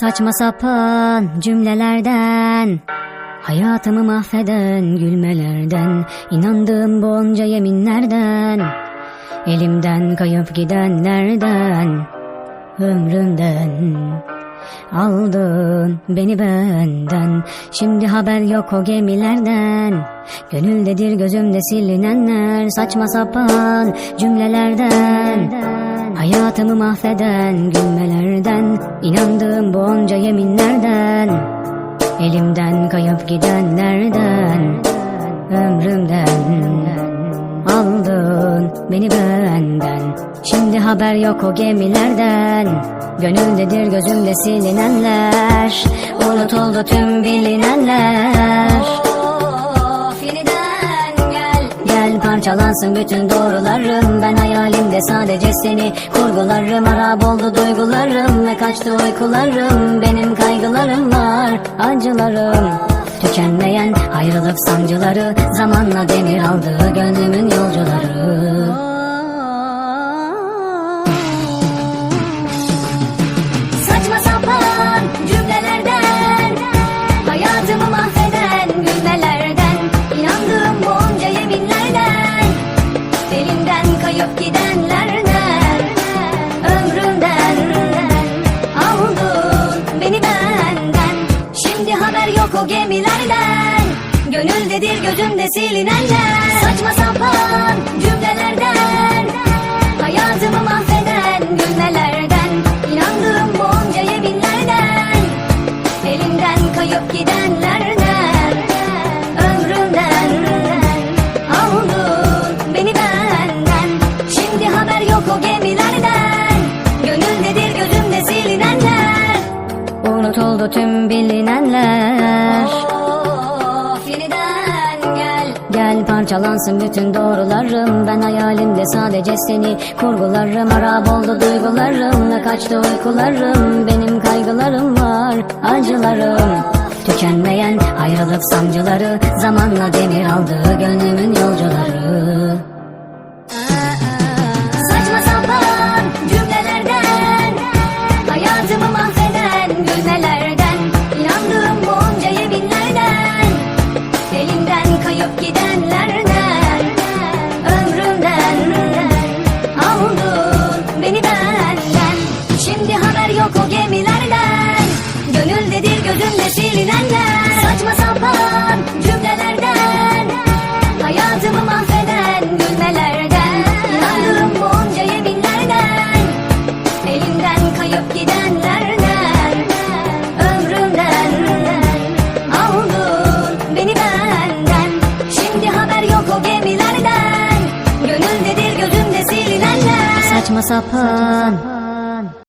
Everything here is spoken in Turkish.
Saçma sapan cümlelerden Hayatımı mahveden gülmelerden inandığım bonca yeminlerden Elimden kayıp gidenlerden Ömrümden. Aldın beni benden Şimdi haber yok o gemilerden. Gönüldedir gözümde silinenler Saçma sapan cümlelerden Hayatımı mahveden gülmelerden inandığım bonca yeminlerden Elimden kayıp gidenlerden Ömrümden Aldın beni benden. Şimdi haber yok o gemilerden Gönüldedir gözümde silinenler. Unut oldu tüm bilinenler Gel parçalansın bütün doğrularım. Ben hayalimde sadece seni kurgularım. Harap oldu duygularım ve kaçtı uykularım. Benim kaygılarım var acılarım. Tükenmeyen ayrılık sancıları Zamanla demir aldı gönlümün yolcuları Kayıp gidenlerden Ömrümden Aldın beni benden. Şimdi haber yok o gemilerden. Gönüldedir gözümde silinenler Unut oldu tüm bilinenler. Of yeniden gel. Gel parçalansın bütün doğrularım. Ben hayalimde sadece seni kurgularım. Harap oldu duygularım ve kaçtı uykularım. Benim kaygılarım var acılarım. Tükenmeyen ayrılık sancıları Zamanla demir aldı gönlümün yolcuları Şimdi haber yok o gemilerden. Gönüldedir gözümde silinenler. Saçma sapan cümlelerden. Hayatımı mahveden gülmelerden. İnandığım bonca yeminlerden. Elimden kayıp gidenlerden. Ömrümden Aldın beni benden. Şimdi haber yok o gemilerden. Gönüldedir gözümde silinenler. Saçma sapan